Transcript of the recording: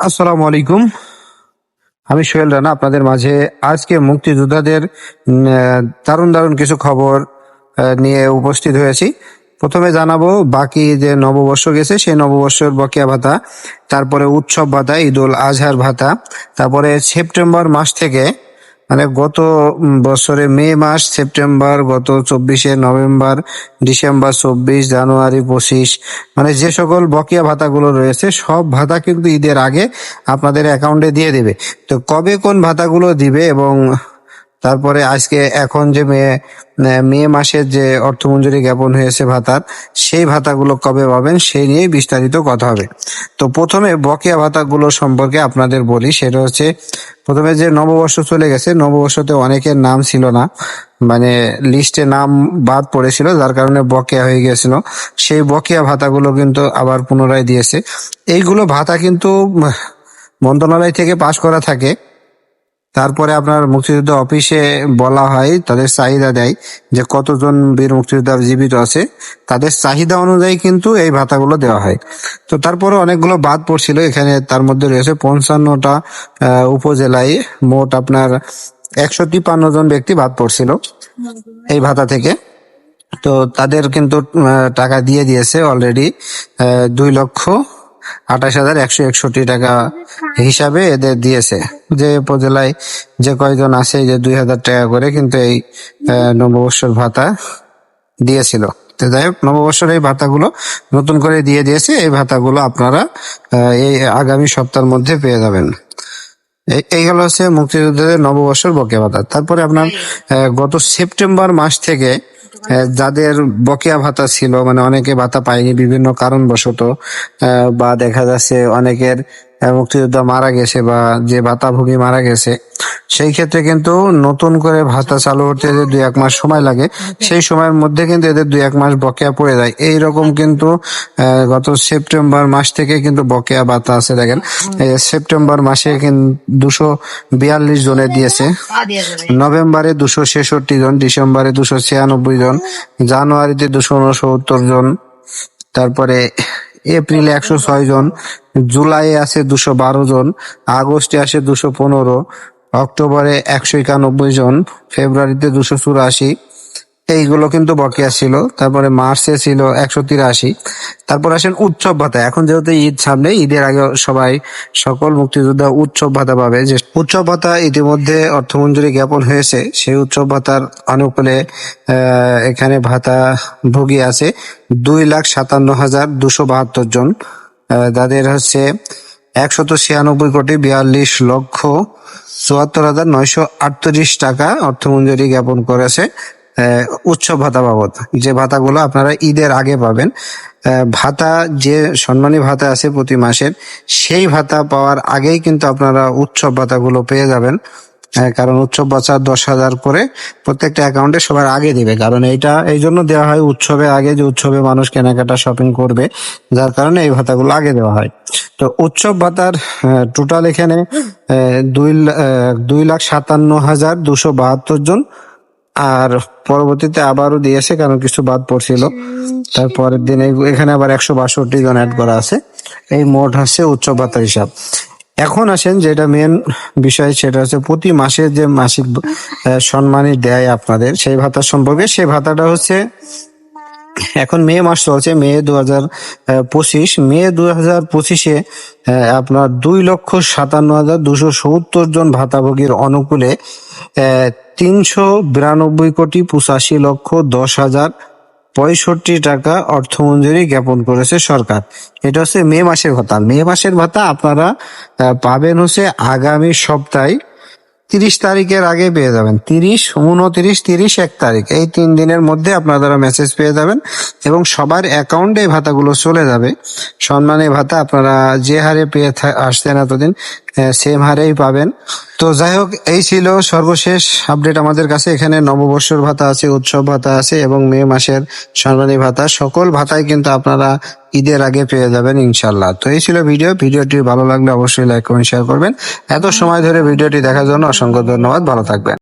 আসসালামু আলাইকুম। আমি সোহেল রানা, আপনাদের মাঝে আজকে মুক্তিযোদ্ধাদের দারুণ দারুণ কিছু খবর নিয়ে উপস্থিত হয়েছি। প্রথমে জানাব, বাকি যে নববর্ষ গেছে, সেই নববর্ষের বকেয়া ভাতা, তারপরে উৎসব ভাতা ঈদ উল আজহার ভাতা, তারপরে সেপ্টেম্বর মাস থেকে মানে গত বছরে মে মাস, সেপ্টেম্বর, গত চব্বিশে নভেম্বর, ডিসেম্বর চব্বিশ, জানুয়ারি পঁচিশ মানে যে সকল বকেয়া ভাতাগুলো রয়েছে, সব ভাতা কিন্তু ঈদের আগে আপনাদের অ্যাকাউন্টে দিয়ে দেবে। তো কবে কোন ভাতাগুলো দিবে এবং তারপরে আজকে এখন যে মে মে মাসের যে অর্থমঞ্জুরি জ্ঞাপন হয়েছে ভাতার, সেই ভাতাগুলো কবে পাবেন সেই নিয়ে বিস্তারিত কথা হবে। তো প্রথমে বকেয়া ভাতাগুলো সম্পর্কে আপনাদের বলি, সেটা হচ্ছে প্রথমে যে নববর্ষ চলে গেছে, নববর্ষতে অনেকের নাম ছিল না মানে লিস্টে নাম বাদ পড়েছিল, যার কারণে বকেয়া হয়ে গিয়েছিল। সেই বকেয়া ভাতাগুলো কিন্তু আবার পুনরায় দিয়েছে। এইগুলো ভাতা কিন্তু মন্ত্রণালয় থেকে পাশ করা থাকে তারপরে আপনার মুক্তিযুদ্ধ অফিসে বলা হয়, তাদের চাহিদা দেয় যে কতজন বীর মুক্তিযোদ্ধা জীবিত আছে, তাদের চাহিদা অনুযায়ী কিন্তু এই ভাতাগুলো দেওয়া হয়। তো তারপরে অনেকগুলো বাদ পড়ছিল, এখানে তার মধ্যে রয়েছে পঞ্চান্নটা উপজেলায় মোট আপনার একশো তিপ্পান্ন জন ব্যক্তি বাদ পড়ছিল এই ভাতা থেকে। তো তাদের কিন্তু টাকা দিয়ে দিয়েছে অলরেডি দুই লক্ষ আঠাশ হাজার একশো একষট্টি টাকা হিসাবে এদের দিয়েছে। যে উপজেলায় যে কয়জন আছে যে দুই হাজার টাকা করে কিন্তু এই নববর্ষের ভাতা দিয়েছিল। তো যাই হোক, নববর্ষের এই ভাতাগুলো নতুন করে দিয়ে দিয়েছে। এই ভাতাগুলো আপনারা এই আগামী সপ্তাহের মধ্যে পেয়ে যাবেন। এই- হলো হচ্ছে মুক্তিযোদ্ধাদের নববর্ষের বকেয়া ভাতা। তারপরে আপনার গত সেপ্টেম্বর মাস থেকে যাদের বকেয়া ভাতা ছিল মানে অনেকে ভাতা পায়নি বিভিন্ন কারণবশত বা দেখা যাচ্ছে অনেকের মুক্তিযোদ্ধা মারা গেছে বা যে ভাতাভোগী মারা গেছে সেই ক্ষেত্রে কিন্তু নতুন করে ভাতা চালু হতে এদের দুই এক মাস সময় লাগে। সেই সময়ের মধ্যে কিন্তু এদের দুই এক মাস বকেয়া পড়ে যায়। এই রকম কিন্তু গত সেপ্টেম্বর মাস থেকে কিন্তু বকেয়া ভাতা আছে দেখেন। সেপ্টেম্বর মাসে কিন্তু দুশো বিয়াল্লিশ জনের দিয়েছে। নভেম্বরে দুশো ছেষট্টি জন ডিসেম্বরে দুশো ছিয়ানব্বই জন জানুয়ারিতে দুশো উনসত্তর জন তারপরে এপ্রিলে একশো ছয় জন, জুলাইয়ে আছে দুশো বারো জন, আগস্টে আসে দুশো পনেরো, অক্টোবরে একশো একানব্বই জন, ফেব্রুয়ারিতে দুশো চুরাশি এইগুলো কিন্তু বকেয়া ছিল। তারপরে মার্চে ছিল একশো তিরাশি। তারপর আসেন উৎসব ভাতা। এখন যেহেতু ঈদ সামনে, ঈদের আগে সবাই, সকল মুক্তিযোদ্ধা উৎসব ভাতা পাবে। যে উৎসব ভাতা ইতিমধ্যে অর্থমঞ্জুরি জ্ঞাপন হয়েছে, সেই উৎসব ভাতার অনুকূলে এখানে ভাতা ভোগী আছে দুই লাখ সাতান্ন হাজার দুশো বাহাত্তর জন। যাদের হচ্ছে একশত ছিয়ানব্বই কোটি বিয়াল্লিশ লক্ষ চুয়াত্তর হাজার নয়শো আটত্রিশ টাকা অর্থমঞ্জুরি জ্ঞাপন করেছে। উৎসব ভাতা বাবদ। যে ভাতাগুলো আপনারা ঈদের আগে পাবেন ভাতা যে সম্মানী ভাতা আছে প্রতি মাসের, সেই ভাতা পাওয়ার আগেই কিন্তু আপনারা উৎসব ভাতাগুলো পেয়ে যাবেন। কারণ উৎসব ভাতা দশ হাজার করে প্রত্যেকটা অ্যাকাউন্টে সবার আগে দিবে। কারণ এইটা, এই জন্য দেওয়া হয় উৎসবে আগে, যে উৎসবে মানুষ কেনাকাটা শপিং করবে, যার কারণে এই ভাতাগুলো আগে দেওয়া হয়। তো উৎসব ভাতার টোটাল এখানে দুই দুই লাখ সাতান্ন হাজার দুশো বাহাত্তর জন আর পরবর্তীতে আবারও দিয়েছে কারণ কিছু বাদ পড়ছিল। তারপরের দিন এখানে আবার একশো বাষট্টি জন অ্যাড করা আছে। এই মোট হচ্ছে উচ্চ ভাতার হিসাব। এখন আসেন যেটা মেন বিষয় সেটা হচ্ছে প্রতি মাসে যে মাসিক আহ, সম্মানী দেয় আপনাদের সেই ভাতা সম্পর্কে সেই ভাতাটা হচ্ছে এখন মে মাস চলছে মে দু হাজার পঁচিশ। মে দু হাজার পঁচিশে আপনার দুই লক্ষ সাতান্ন হাজার দুশো সত্তর জন ভাতাভোগীর অনুকূলে তিনশো বিরানব্বই কোটি পঁচাশি লক্ষ দশ হাজার পঁয়ষট্টি টাকা অর্থমঞ্জুরি জ্ঞাপন করেছে সরকার। এটা হচ্ছে মে মাসের ভাতা। মে মাসের ভাতা আপনারা পাবেন হচ্ছে আগামী সপ্তাহে তিরিশ তারিখের আগে পেয়ে যাবেন। তিরিশ, উনত্রিশ, তিরিশ, এক তারিখ। এই তিন দিনের মধ্যে আপনারা মেসেজ পেয়ে যাবেন এবং সবার অ্যাকাউন্টে ভাতাগুলো চলে যাবে। সম্মানী ভাতা আপনারা যে হারে পেয়ে আসছেন এতদিন সেম হারেই পাবেন। তো যাই হোক, এই ছিল সর্বশেষ আপডেট আমাদের কাছে। এখানে নববর্ষর ভাতা আছে, উৎসব ভাতা আছে এবং মে মাসের সম্মানী ভাতা। সকল ভাতাই কিন্তু আপনারা ঈদের আগে পেয়ে যাবেন ইনশাল্লাহ তো এই ছিল ভিডিও। ভিডিওটি ভালো লাগলে অবশ্যই লাইক কমেন্ট শেয়ার করবেন। এত সময় ধরে ভিডিওটি দেখার জন্য অসংখ্য ধন্যবাদ। ভালো থাকবেন।